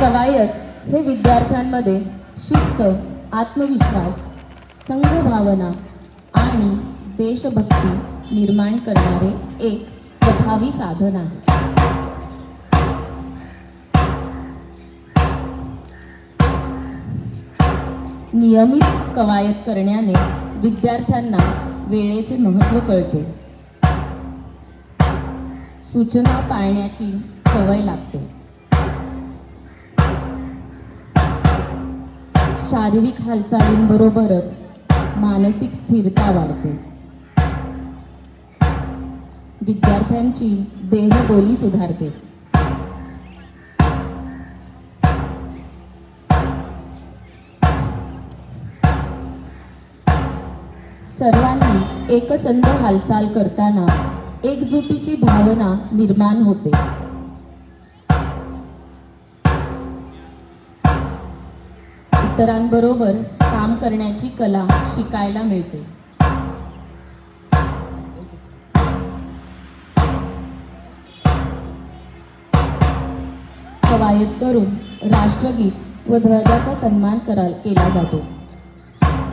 कवायत हे विद्यार्थ्यांमध्ये शिस्त आत्मविश्वास संघभावना आणि देशभक्ती निर्माण करणारे एक प्रभावी साधन आहे. नियमित कवायत करण्याने विद्यार्थ्यांना वेळेचे महत्त्व कळते. सूचना पाळण्याची सवय लागते. शारीरिक हालचालींबरोबरच मानसिक स्थिरता वाढते. विद्यार्थ्यांची देहबोली सुधारते. सर्वांनी एकसंध हालचाल करताना एकजुटीची भावना निर्माण होते. इतरांबरोबर काम करण्याची कला शिकायला मिळते. कवायत करून राष्ट्रगीत व ध्वजाचा सन्मान करा केला जातो.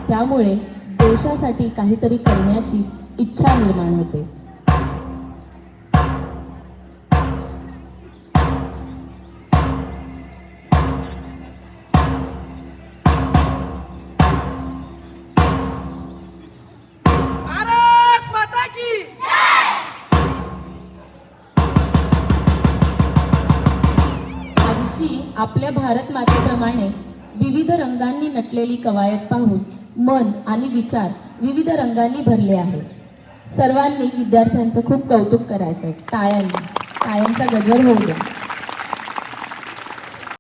त्यामुळे देशासाठी काहीतरी करण्याची इच्छा निर्माण होते. आपल्या भारत मातेप्रमाणे विविध रंगांनी नटलेली कवायत पाहून मन आणि विचार विविध रंगांनी भरले आहे. सर्वांनी विद्यार्थ्यांचं खूप कौतुक करायचं आहे टाळ्यांनी टाळ्यांचा गजर होऊ द्या.